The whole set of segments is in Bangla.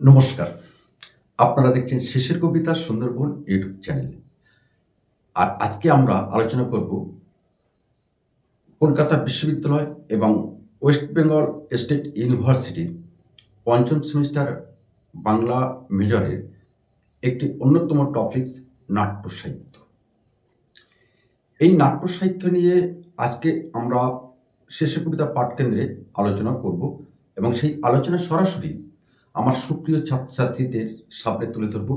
নমস্কার। আপনারা দেখছেন শেষের কবিতা সুন্দরবন ইউটিউব চ্যানেল। আর আজকে আমরা আলোচনা করব কলকাতা বিশ্ববিদ্যালয় এবং ওয়েস্ট বেঙ্গল স্টেট ইউনিভার্সিটির পঞ্চম সেমিস্টার বাংলা মেজরের একটি অন্যতম টপিকস নাট্য সাহিত্য এই নাট্য সাহিত্য নিয়ে আজকে আমরা শেষের কবিতা পাঠকেন্দ্রে আলোচনা করব এবং সেই আলোচনা সরাসরি আমার সুপ্রিয় ছাত্রছাত্রীদের সামনে তুলে ধরব।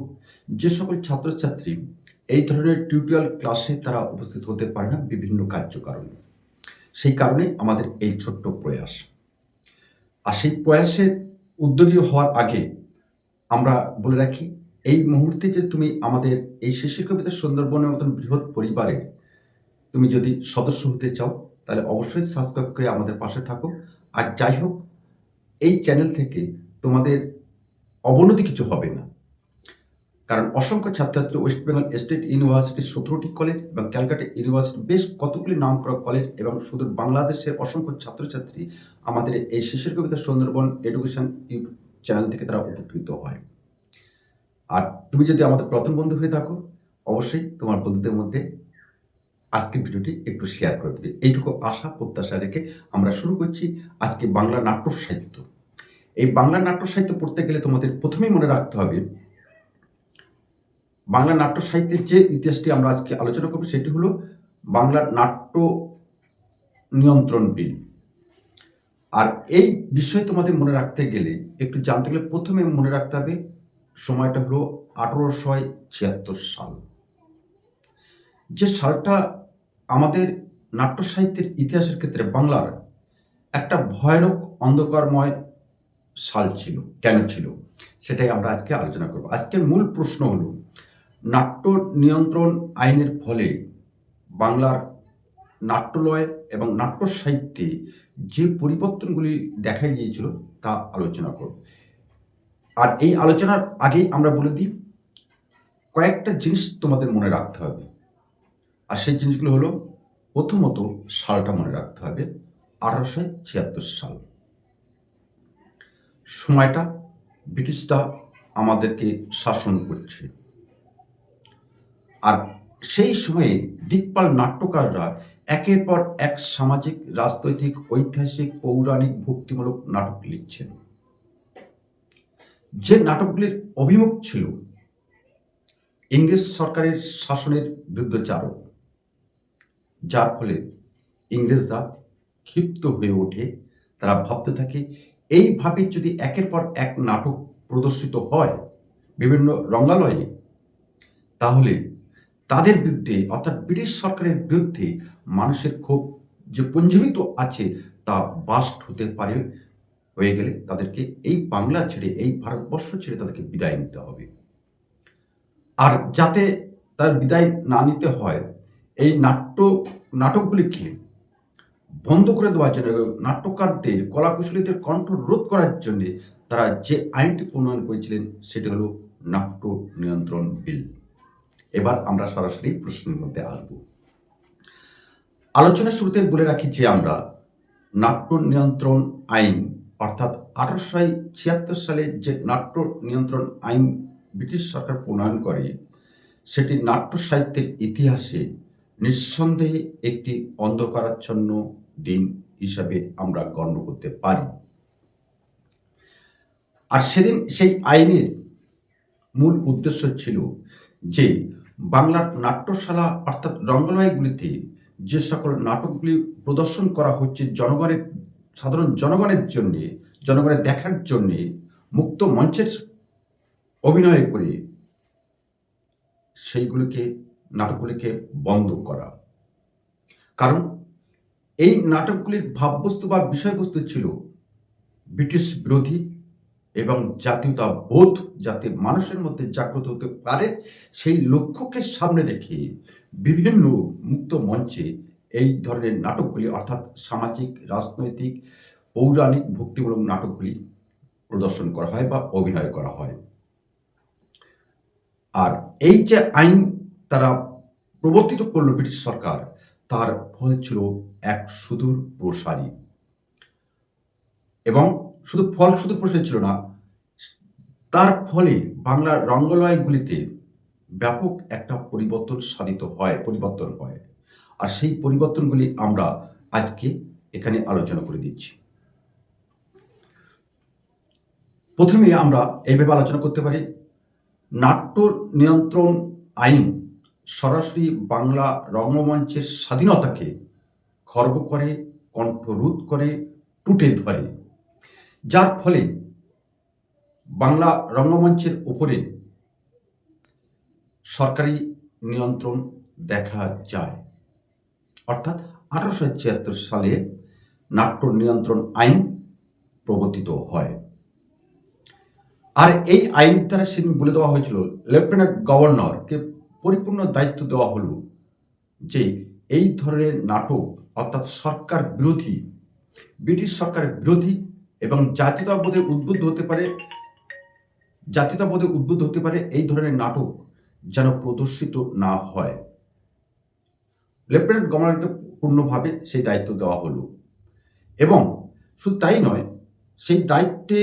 যে সকল ছাত্রছাত্রী এই ধরনের টিউটোরিয়াল ক্লাসে তারা উপস্থিত হতে পারে না বিভিন্ন কার্যকারণে। সেই কারণে আমাদের এই ছোট্ট প্রয়াস। আর সেই প্রয়াসের উদ্যোগী হওয়ার আগে আমরা বলে রাখি, এই মুহূর্তে যে তুমি আমাদের এই শিশির কবিতা সুন্দরবনের মতন বৃহৎ পরিবারে তুমি যদি সদস্য হতে চাও, তাহলে অবশ্যই সাবস্ক্রাইব করে আমাদের পাশে থাকো। আর যাই হোক, এই চ্যানেল থেকে তোমাদের অবনতি কিছু হবে না। কারণ অসংখ্য ছাত্রছাত্রী ওয়েস্ট বেঙ্গল স্টেট ইউনিভার্সিটির সতেরোটি কলেজ এবং ক্যালকাটা ইউনিভার্সিটি বেশ কতগুলি নাম করা কলেজ এবং শুধু বাংলাদেশের অসংখ্য ছাত্রছাত্রী আমাদের এই Shishir Kobita Sundarban education YouTube channel থেকে তারা উপকৃত হয়। আর তুমি যদি আমাদের প্রথম বন্ধু হয়ে থাকো, অবশ্যই তোমার বন্ধুদের মধ্যে আজকের ভিডিওটি একটু শেয়ার করে দেবে। এইটুকু আশা, প্রত্যাশা রেখে আমরা শুরু করছি আজকে বাংলা নাট্য সাহিত্য। এই বাংলা নাট্য সাহিত্য পড়তে গেলে তোমাদের প্রথমেই মনে রাখতে হবে, বাংলা নাট্য সাহিত্যের যে ইতিহাসটি আমরা আজকে আলোচনা করব সেটি হলো বাংলার নাট্য নিয়ন্ত্রণ বিল। আর এই বিষয়ে তোমাদের মনে রাখতে গেলে, একটু জানতে গেলে প্রথমে মনে রাখতে হবে, সময়টা হলো আঠারোশো ছিয়াত্তর সাল। যে সালটা আমাদের নাট্য সাহিত্যের ইতিহাসের ক্ষেত্রে বাংলার একটা ভয়ানক অন্ধকারময় সাল ছিল, কেন ছিল, সেটাই আমরা আজকে আলোচনা করব। আজকের মূল প্রশ্ন হলো, নাট্য নিয়ন্ত্রণ আইনের ফলে বাংলার নাট্যলয় এবং নাট্য সাহিত্যে যে পরিবর্তনগুলি দেখা গিয়েছিল তা আলোচনা করব। আর এই আলোচনার আগেই আমরা বলে দিই, কয়েকটা জিনিস তোমাদের মনে রাখতে হবে। আর সেই জিনিসগুলো হলো, প্রথমত সালটা মনে রাখতে হবে, আঠারোশো ছিয়াত্তর সাল। সময়টা ব্রিটিশরা আমাদেরকে শাসন করছে। আর সেই সময়ে দিকপাল নাট্যকাররা একের পর এক সামাজিক, রাজনৈতিক, ঐতিহাসিক, পৌরাণিক ভক্তিমূলক নাটক লিখছেন। যে নাটকগুলির অভিমুখ ছিল ইংরেজ সরকারের শাসনের বিরুদ্ধচারক যার ফলে ইংরেজরা ক্ষিপ্ত হয়ে ওঠে। তারা ভাবতে থাকে এইভাবে যদি একের পর এক নাটক প্রদর্শিত হয় বিভিন্ন রঙ্গালয়ে, তাহলে তাদের বিরুদ্ধে, অর্থাৎ ব্রিটিশ সরকারের বিরুদ্ধে মানুষের ক্ষোভ যে পুঞ্জীবিত আছে তা বাস্ট হতে পারে, হয়ে গেলে তাদেরকে এই বাংলা ছেড়ে, এই ভারতবর্ষ ছেড়ে তাদেরকে বিদায় নিতে হবে। আর যাতে তার বিদায় না নিতে হয়, এই নাট্য, নাটকগুলিকে বন্ধ করে দেওয়ার জন্য এবং নাট্যকারদের, কলাকুশলীদের কণ্ঠ রোধ করার জন্য তারা যে আইনটি প্রণয়ন করেছিলেন, সেটি হলো নাট্য নিয়ন্ত্রণ বিল। এবার আমরা সরাসরি প্রশ্নের মধ্যে আসব। আলোচনার শুরুতে বলে রাখি যে আমরা নাট্য নিয়ন্ত্রণ আইন, অর্থাৎ আঠারোশো ছিয়াত্তর সালে যে নাট্য নিয়ন্ত্রণ আইন ব্রিটিশ সরকার প্রণয়ন করে, সেটি নাট্য সাহিত্যের ইতিহাসে নিঃসন্দেহে একটি অন্ধকারাচ্ছন্ন দিন হিসাবে আমরা গণ্য করতে পারি। আর সেদিন সেই আইনের মূল উদ্দেশ্য ছিল যে বাংলার নাট্যশালা অর্থাৎ রঙ্গলয়গুলিতে যে সকল নাটকগুলি প্রদর্শন করা হচ্ছে জনগণের, সাধারণ জনগণের জন্যে, জনগণের দেখার জন্যে মুক্ত মঞ্চের অভিনয় করে সেইগুলিকে, নাটকগুলিকে বন্ধ করা। কারণ এই নাটকগুলির ভাববস্তু বা বিষয়বস্তু ছিল ব্রিটিশ বিরোধী এবং জাতীয়তা বোধ যাতে মানুষের মধ্যে জাগ্রত হতে পারে, সেই লক্ষ্যকে সামনে রেখে বিভিন্ন মুক্ত মঞ্চে এই ধরনের নাটকগুলি, অর্থাৎ সামাজিক, রাজনৈতিক, পৌরাণিক ভক্তিমূলক নাটকগুলি প্রদর্শন করা হয় বা অভিনয় করা হয়। আর এই যে আইন তারা প্রবর্তিত করল ব্রিটিশ সরকার তার ফল ছিল এক সুদূর প্রসারী। এবং শুধু ফল সুদূর প্রসারী ছিল না, তার ফলে বাংলার রঙ্গলয়গুলিতে ব্যাপক একটা পরিবর্তন সাধিত হয়, পরিবর্তন হয়। আর সেই পরিবর্তনগুলি আমরা আজকে এখানে আলোচনা করে দিচ্ছি। প্রথমে আমরা এইভাবে আলোচনা করতে পারি, নাট্য নিয়ন্ত্রণ আইন সরাসরি বাংলা রঙ্গমঞ্চের স্বাধীনতাকে খর্ব করে, কণ্ঠরোধ করে, টুটে ধরে। যার ফলে বাংলা রঙ্গমঞ্চের উপরে সরকারি নিয়ন্ত্রণ দেখা যায়। অর্থাৎ আঠারোশো ছিয়াত্তর সালে নাট্য নিয়ন্ত্রণ আইন প্রবর্তিত হয়। আর এই আইনের দ্বারা সেদিন বলে দেওয়া হয়েছিল, লেফটেন্যান্ট গভর্নরকে পরিপূর্ণ দায়িত্ব দেওয়া হলো যে এই ধরনের নাটক, অর্থাৎ সরকার বিরোধী, ব্রিটিশ সরকার বিরোধী এবং জাতীয়তাবোধে উদ্বুদ্ধ হতে পারে, জাতীয়তাবোধে উদ্বুদ্ধ হতে পারে এই ধরনের নাটক যেন প্রদর্শিত না হয়। লেফটেন্যান্ট গভর্নরকে পূর্ণভাবে সেই দায়িত্ব দেওয়া হলো। এবং শুধু তাই নয়, সেই দায়িত্বে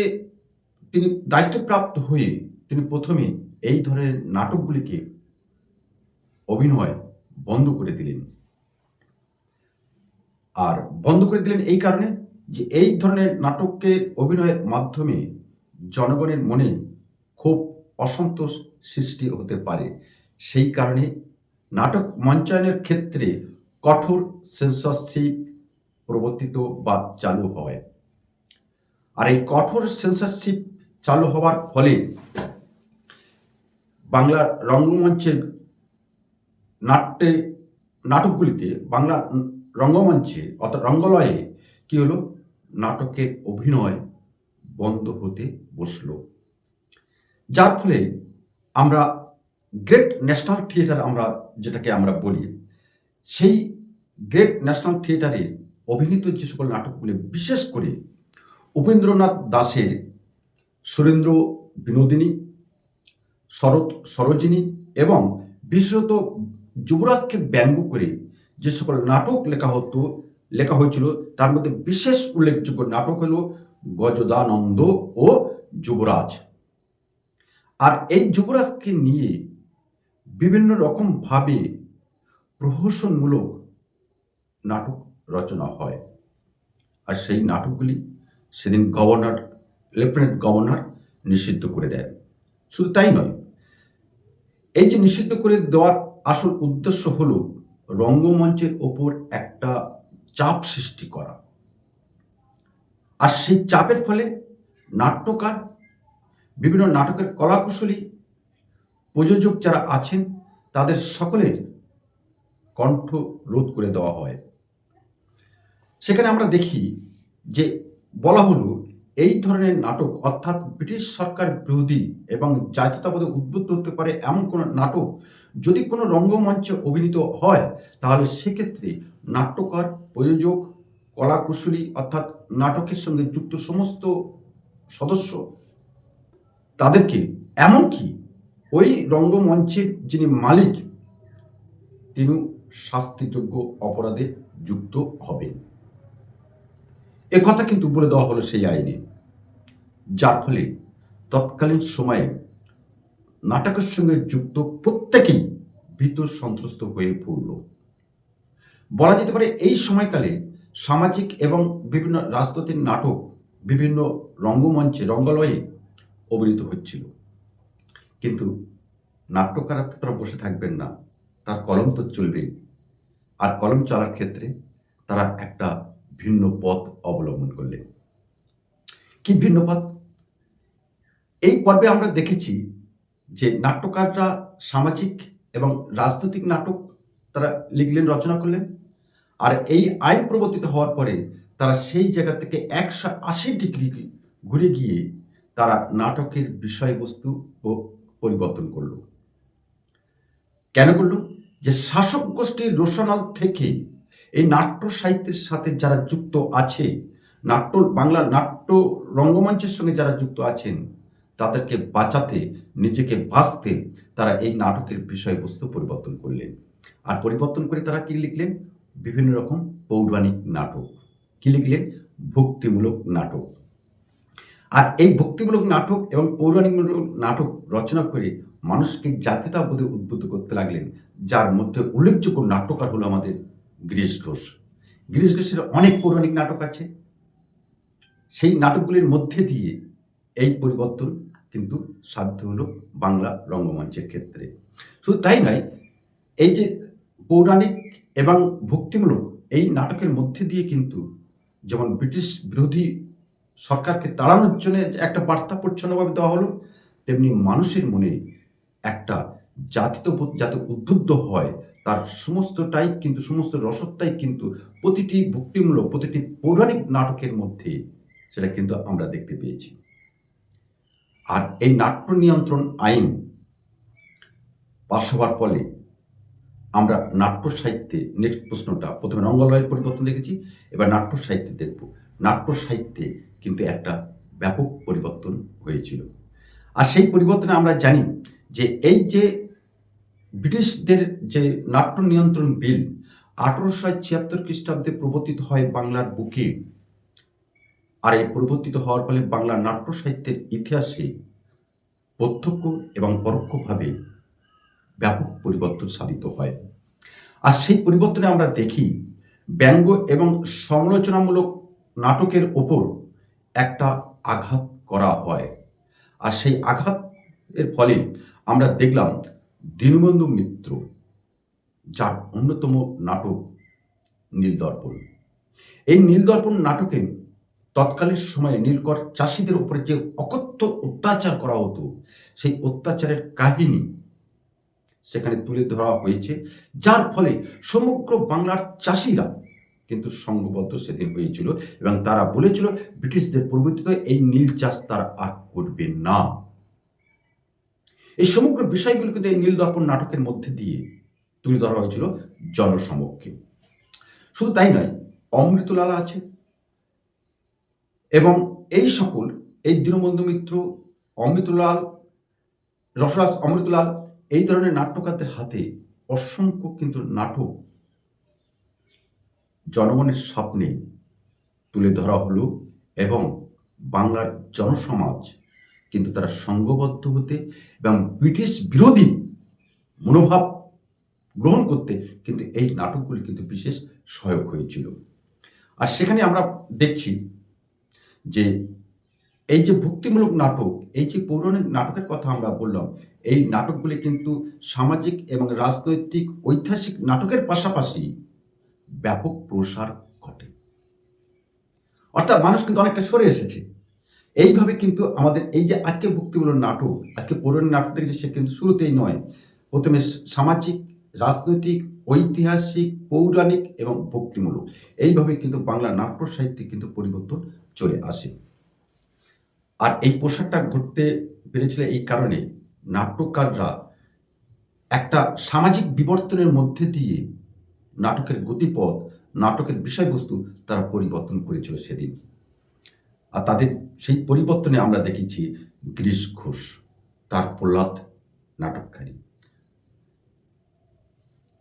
তিনি, দায়িত্বপ্রাপ্ত হয়ে তিনি প্রথমে এই ধরনের নাটকগুলিকে অভিনয় বন্ধ করে দিলেন। আর বন্ধ করে দিলেন এই কারণে যে এই ধরনের নাটকের অভিনয়ের মাধ্যমে জনগণের মনে খুব অসন্তোষ সৃষ্টি হতে পারে। সেই কারণে নাটক মঞ্চায়নের ক্ষেত্রে কঠোর সেন্সরশিপ প্রবর্তিত বা চালু হয়। আর এই কঠোর সেন্সরশিপ চালু হওয়ার ফলে বাংলার রঙ্গমঞ্চের নাট্যে, নাটকগুলিতে বাংলা রঙ্গমঞ্চে, অর্থাৎ রঙ্গলয়ে কি হলো? নাটকের অভিনয় বন্ধ হতে বসল। যার ফলে আমরা গ্রেট ন্যাশনাল থিয়েটার আমরা, যেটাকে আমরা বলি, সেই গ্রেট ন্যাশনাল থিয়েটারে অভিনীত যে সকল নাটকগুলি, বিশেষ করে উপেন্দ্রনাথ দাসের সুরেন্দ্র বিনোদিনী, শরৎ সরোজিনী এবং বিশেষত যুবরাজকে ব্যঙ্গ করে যে সকল নাটক লেখা হতো, লেখা হয়েছিল, তার মধ্যে বিশেষ উল্লেখযোগ্য নাটক হল গজদানন্দ ও যুবরাজ। আর এই যুবরাজকে নিয়ে বিভিন্ন রকমভাবে প্রহসনমূলক নাটক রচনা হয়। আর সেই নাটকগুলি সেদিন গভর্নর, লেফটেন্যান্ট গভর্নর নিষিদ্ধ করে দেয়। শুধু তাই নয়, এই যে নিষিদ্ধ করে দেওয়ার আসল উদ্দেশ্য হলো রঙ্গমঞ্চের ওপর একটা চাপ সৃষ্টি করা। আর সেই চাপের ফলে নাট্যকার, বিভিন্ন নাটকের কলাকুশলী, প্রযোজক যারা আছেন, তাদের সকলের কণ্ঠ রোধ করে দেওয়া হয়। সেখানে আমরা দেখি যে বলা হলো এই ধরনের নাটক, অর্থাৎ ব্রিটিশ সরকার বিরোধী এবং জাতীয়তাবাদে উদ্বুদ্ধ হতে পারে এমন কোনো নাটক যদি কোনো রঙ্গমঞ্চে অভিনীত হয়, তাহলে সেক্ষেত্রে নাট্যকার, প্রযোজক, কলাকুশলী, অর্থাৎ নাটকের সঙ্গে যুক্ত সমস্ত সদস্য, তাদেরকে এমনকি ওই রঙ্গমঞ্চের যিনি মালিক তিনি শাস্তিযোগ্য অপরাধে যুক্ত হবেন। এ কথা কিন্তু বলে দেওয়া হলো সেই আইনে। যার ফলে তৎকালীন সময়ে নাটকের সঙ্গে যুক্ত প্রত্যেকেই ভীত সন্ত্রস্ত হয়ে পড়ল। বলা যেতে পারে এই সময়কালে সামাজিক এবং বিভিন্ন রাজনৈতিক নাটক বিভিন্ন রঙ্গমঞ্চে, রঙ্গালয়ে অভিনীত হচ্ছিল। কিন্তু নাট্যকার তো তারা বসে থাকবেন না। তার কলম তো চলবেই। আর কলম চলার ক্ষেত্রে তারা একটা ভিন্ন পথ অবলম্বন করলেন। কি ভিন্ন পথ? এই পর্বে আমরা দেখেছি যে নাট্যকাররা সামাজিক এবং রাজনৈতিক নাটক তারা লিখলেন, রচনা করলেন। আর এই আইন প্রবর্তিত হওয়ার পরে তারা সেই জায়গা থেকে একশো আশি ডিগ্রি ঘুরে গিয়ে তারা নাটকের বিষয়বস্তু পরিবর্তন করল। কেন করল? যে শাসক গোষ্ঠীর রোশনাল থেকে এই নাট্য সাহিত্যের সাথে যারা যুক্ত আছে, নাট্য, বাংলা নাট্য রঙ্গমঞ্চের সঙ্গে যারা যুক্ত আছেন তাদেরকে বাঁচাতে, নিজেকে বাঁচতে তারা এই নাটকের বিষয়বস্তু পরিবর্তন করলেন। আর পরিবর্তন করে তারা কি লিখলেন? বিভিন্ন রকম পৌরাণিক নাটক। কি লিখলেন? ভক্তিমূলক নাটক। আর এই ভক্তিমূলক নাটক এবং পৌরাণিকমূলক নাটক রচনা করে মানুষকে জাতীয়তাবোধে উদ্বুদ্ধ করতে লাগলেন, যার মধ্যে উল্লেখযোগ্য নাট্যকার হলো আমাদের গিরিশ ঘোষ। গিরিশ ঘোষের অনেক পৌরাণিক নাটক আছে। সেই নাটকগুলির মধ্যে দিয়ে এই পরিবর্তন কিন্তু সাধ্য হলো বাংলা রঙ্গমঞ্চের ক্ষেত্রে। শুধু তাই নয়, এই যে পৌরাণিক এবং ভক্তিমূলক এই নাটকের মধ্যে দিয়ে কিন্তু যেমন ব্রিটিশ বিরোধী সরকারকে তাড়ানোর জন্য একটা বার্তা প্রচ্ছন্নভাবে দেওয়া হলো, তেমনি মানুষের মনে একটা জাতিত্ববোধ যাতে উদ্বুদ্ধ হয়, তার সমস্তটাই কিন্তু, সমস্ত রসদটাই কিন্তু প্রতিটি ভক্তিমূলক, প্রতিটি পৌরাণিক নাটকের মধ্যে, সেটা কিন্তু আমরা দেখতে পেয়েছি। আর এই নাট্য নিয়ন্ত্রণ আইন পাশ হওয়ার ফলে আমরা নাট্য সাহিত্যে নেক্সট প্রশ্নটা প্রথমে রঙ্গলয়ের পরিবর্তন দেখেছি, এবার নাট্য সাহিত্যে দেখব। নাট্য সাহিত্যে কিন্তু একটা ব্যাপক পরিবর্তন হয়েছিল। আর সেই পরিবর্তনে আমরা জানি যে এই যে ব্রিটিশদের যে নাট্য নিয়ন্ত্রণ বিল আঠেরোশো ছিয়াত্তর খ্রিস্টাব্দে প্রবর্তিত হয় বাংলার বুকে আর এই পরিবর্তিত হওয়ার ফলে বাংলা নাট্য সাহিত্যের ইতিহাসে প্রত্যক্ষ এবং পরোক্ষভাবে ব্যাপক পরিবর্তন সাধিত হয়। আর সেই পরিবর্তনে আমরা দেখি ব্যঙ্গ এবং সমালোচনামূলক নাটকের ওপর একটা আঘাত করা হয়। আর সেই আঘাত এর ফলে আমরা দেখলাম দীনবন্ধু মিত্র, যার অন্যতম নাটক নীলদর্পণ। এই নীলদর্পণ নাটকে তৎকালীন সময়ে নীলকর চাষিদের উপরে যে অকথ্য অত্যাচার করা হতো, সেই অত্যাচারের কাহিনী সেখানে তুলে ধরা হয়েছে, যার ফলে সমগ্র বাংলার চাষিরা কিন্তু সংঘবদ্ধ সেদিন হয়েছিল এবং তারা বলেছিল, ব্রিটিশদের প্রবর্তিত এই নীল চাষ তারা আর করবে না। এই সমগ্র বিষয়গুলো কিন্তু এই নীল দর্পণ নাটকের মধ্যে দিয়ে তুলে ধরা হয়েছিল জনসমক্ষে। শুধু তাই নয়, অমৃতলালা আছে এই সকল, এই দীনবন্ধু মিত্র, অমৃতলাল, রসরাজ অমৃতলাল, এই ধরনের নাট্যকারদের হাতে অসংখ্য কিন্তু নাটক জনগণের স্বপ্নে তুলে ধরা হলো এবং বাংলার জনসমাজ কিন্তু তারা সংঘবদ্ধ হতে এবং ব্রিটিশ বিরোধী মনোভাব গ্রহণ করতে কিন্তু এই নাটকগুলি কিন্তু বিশেষ সহায়ক হয়েছিল। আর সেখানে আমরা দেখছি যে এই যে ভক্তিমূলক নাটক, এই যে পৌরাণিক নাটকের কথা আমরা বললাম, এই নাটকগুলি কিন্তু সামাজিক এবং রাজনৈতিক, ঐতিহাসিক নাটকের পাশাপাশি ব্যাপক প্রসার ঘটে। অর্থাৎ মানুষ কিন্তু অনেকটা সরে এসেছে। এইভাবে কিন্তু আমাদের এই যে আজকে ভক্তিমূলক নাটক, আজকে পৌরাণিক নাটক দেখেছে, সে কিন্তু শুরুতেই নয়। প্রথমে সামাজিক, রাজনৈতিক, ঐতিহাসিক, পৌরাণিক এবং ভক্তিমূলক। এইভাবে কিন্তু বাংলা নাট্য সাহিত্যে কিন্তু পরিবর্তন আসে। আর এই পোশাকটা ঘটতে পেরেছিল এই কারণে নাট্যকাররা একটা সামাজিক বিবর্তনের মধ্যে দিয়ে নাটকের গতিপথ, নাটকের বিষয়বস্তু তারা পরিবর্তন করেছিল সেদিন। আর তাদের সেই পরিবর্তনে আমরা দেখেছি গিরিশ ঘোষ, তার প্রহ্লাদ নাটককারী।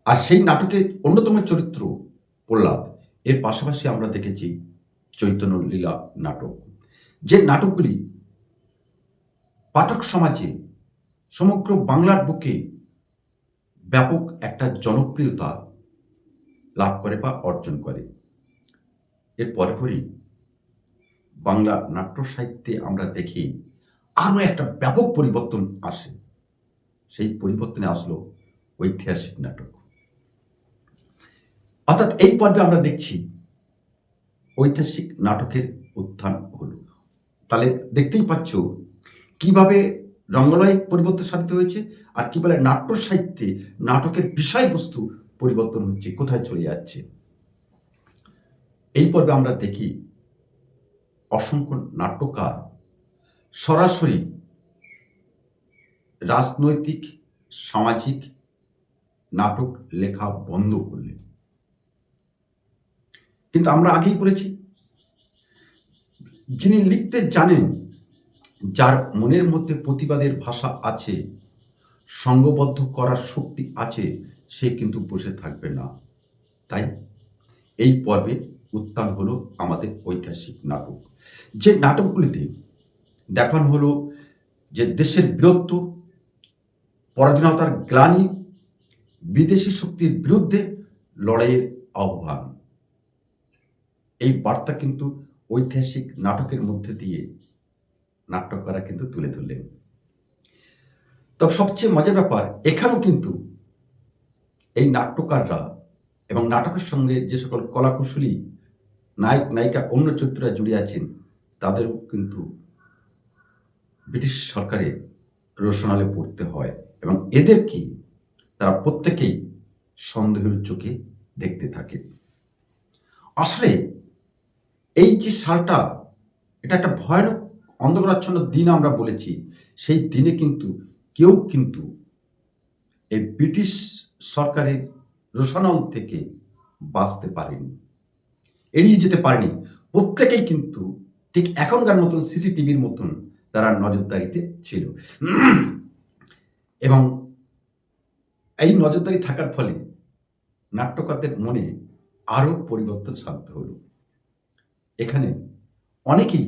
আর সেই নাটকের অন্যতম চরিত্র প্রহ্লাদ, এর পাশাপাশি আমরা দেখেছি চৈতন্য লীলা নাটক। যে নাটকগুলি পাঠক সমাজে সমগ্র বাংলার বুকে ব্যাপক একটা জনপ্রিয়তা লাভ করে বা অর্জন করে। এর পরে পরই বাংলা নাট্য সাহিত্যে আমরা দেখি আরও একটা ব্যাপক পরিবর্তন আসে। সেই পরিবর্তনে আসলো ঐতিহাসিক নাটক। অর্থাৎ এই পর্বে আমরা দেখছি ঐতিহাসিক নাটকের উত্থান হলো। তাহলে দেখতেই পাচ্ছ কীভাবে রঙ্গলয় পরিবর্তন সাধিত হয়েছে আর কি বলে নাট্য সাহিত্যে নাটকের বিষয়বস্তু পরিবর্তন হচ্ছে, কোথায় চলে যাচ্ছে। এই পর্বে আমরা দেখি অসংখ্য নাট্যকার সরাসরি রাজনৈতিক, সামাজিক নাটক, লেখা বন্ধ করলেন। কিন্তু আমরা আগেই করেছি যিনি লিখতে জানেন, যার মনের মধ্যে প্রতিবাদের ভাষা আছে, সঙ্গবদ্ধ করার শক্তি আছে, সে কিন্তু বসে থাকবে না। তাই এই পর্বে উত্থান হলো আমাদের ঐতিহাসিক নাটক। যে নাটকগুলিতে দেখানো হলো যে দেশের বীরত্ব, পরাধীনতার গ্লানি, বিদেশি শক্তির বিরুদ্ধে লড়াইয়ের আহ্বান। এই বার্তা কিন্তু ঐতিহাসিক নাটকের মধ্যে দিয়ে নাট্যকাররা কিন্তু তুলে ধরলেন। তবে সবচেয়ে মজার ব্যাপার, এখানেও কিন্তু এই নাট্যকাররা এবং নাটকের সঙ্গে যে সকল কলাকুশলী নায়ক, নায়িকা, অন্য চরিত্ররা জুড়ে আছেন, তাদেরও কিন্তু ব্রিটিশ সরকারের রোশনালে পড়তে হয় এবং এদেরকে তারা প্রত্যেকেই সন্দেহের চোখে দেখতে থাকে। আসলে এই যে সালটা, এটা একটা ভয়ানক অন্ধকারাচ্ছন্ন দিন আমরা বলেছি। সেই দিনে কিন্তু কেউ কিন্তু এই ব্রিটিশ সরকারের রোশানল থেকে বাঁচতে পারেনি, এড়িয়ে যেতে পারেনি। প্রত্যেকেই কিন্তু ঠিক এখনকার মতন সিসিটিভির মতন তারা নজরদারিতে ছিল। এবং এই নজরদারি থাকার ফলে নাট্যকারদের মনে আরও পরিবর্তন সাধ্য হলো। এখানে অনেকেই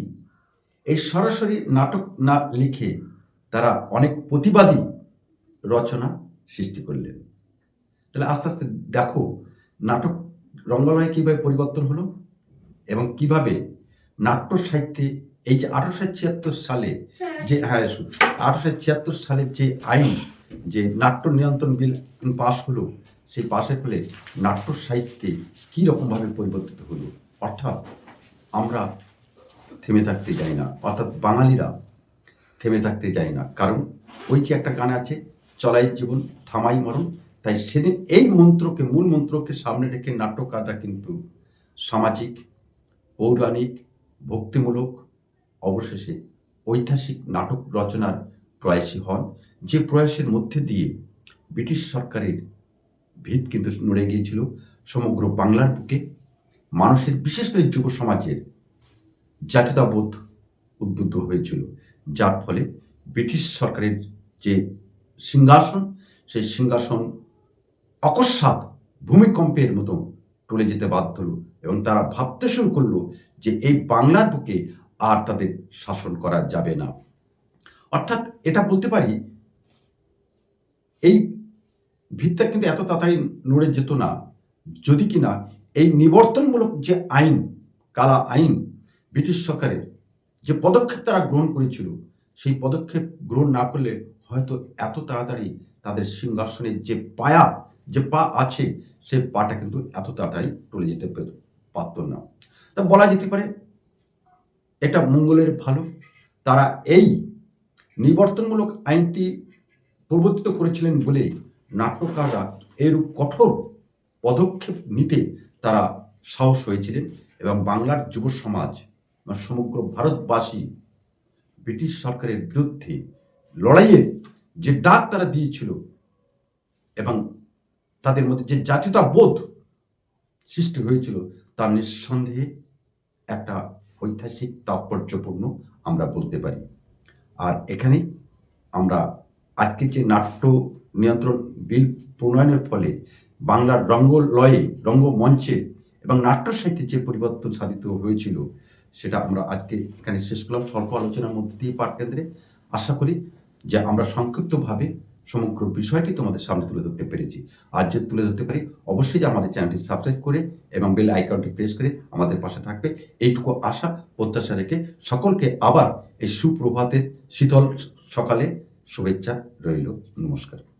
এই সরাসরি নাটক না লিখে তারা অনেক প্রতিবাদী রচনা সৃষ্টি করলেন। তাহলে আস্তে আস্তে দেখো নাটক রঙ্গলয়ে কীভাবে পরিবর্তন হলো এবং কীভাবে নাট্য সাহিত্যে এই যে আঠারোশো ছিয়াত্তর সালে যে হ্যাঁ আঠারোশো ছিয়াত্তর সালের যে আইন যে নাট্য নিয়ন্ত্রণ বিল পাশ হলো সেই পাশের ফলে নাট্য সাহিত্যে কী রকমভাবে পরিবর্তিত হলো? অর্থাৎ আমরা থেমে থাকতে যাই না। অর্থাৎ বাঙালিরা থেমে থাকতে যাই না। কারণ ওই যে একটা গান আছে, চলাই জীবন, থামাই মরণ তাই সেদিন এই মন্ত্রকে, মূল মন্ত্রকে সামনে রেখে নাট্যকাররা কিন্তু সামাজিক, পৌরাণিক, ভক্তিমূলক, অবশেষে ঐতিহাসিক নাটক রচনার প্রয়াসী হন। যে প্রয়াসের মধ্যে দিয়ে ব্রিটিশ সরকারের ভিত কিন্তু নড়ে গিয়েছিল। সমগ্র বাংলার বুকে মানুষের, বিশেষ করে যুব সমাজের জাতীয়তাবোধ উদ্বুদ্ধ হয়েছিল। যার ফলে ব্রিটিশ সরকারের যে সিংহাসন, সেই সিংহাসন অকস্মাৎ ভূমিকম্পের মতো টলে যেতে বাধ্য হলো এবং তারা ভাবতে শুরু করল যে এই বাংলার বুকে আর তাদের শাসন করা যাবে না। অর্থাৎ এটা বলতে পারি, এই ভিতটা কিন্তু এত তাড়াতাড়ি নড়ে যেত না। যদি কিনা এই নিবর্তনমূলক যে আইন, কালা আইন ব্রিটিশ সরকারের যে পদক্ষেপ তারা গ্রহণ করেছিল, সেই পদক্ষেপ গ্রহণ না করলে হয়তো এত তাড়াতাড়ি তাদের সিংহাসনের যে পায়া, যে পা আছে, সে পাটা কিন্তু এত তাড়াতাড়ি টলে যেতে পারত না। তা বলা যেতে পারে, এটা মঙ্গলের ভালো। তারা এই নিবর্তনমূলক আইনটি প্রবর্তিত করেছিলেন বলে নাট্যকাররা এরূপ কঠোর পদক্ষেপ নিতে তারা সাহস হয়েছিলেন এবং বাংলার যুব সমাজ সমগ্র ভারতবাসী ব্রিটিশ সরকারের বিরুদ্ধে লড়াইয়ের যে ডাক তারা দিয়েছিল এবং তাদের মধ্যে যে জাতীয়তা বোধ সৃষ্টি হয়েছিল তা নিঃসন্দেহে একটা ঐতিহাসিক তাৎপর্যপূর্ণ আমরা বলতে পারি। আর এখানে আমরা আজকে যে নাট্য নিয়ন্ত্রণ বিল প্রণয়নের ফলে বাংলার রঙ্গলয়ে, রঙ্গমঞ্চে এবং নাট্য সাহিত্যে যে পরিবর্তন সাধিত হয়েছিল, সেটা আমরা আজকে এখানে শেষ করলাম। স্বল্প আলোচনার মধ্যে দিয়ে পাঠ কেন্দ্রে আশা করি যে আমরা সংক্ষিপ্তভাবে সমগ্র বিষয়টি তোমাদের সামনে তুলে ধরতে পেরেছি। আর যদি তুলে ধরতে পারি, অবশ্যই যে আমাদের চ্যানেলটি সাবস্ক্রাইব করে এবং বেল আইকনটি প্রেস করে আমাদের পাশে থাকবে। এইটুকু আশা, প্রত্যাশা রেখে সকলকে আবার এই সুপ্রভাতের শীতল সকালে শুভেচ্ছা রইল। নমস্কার।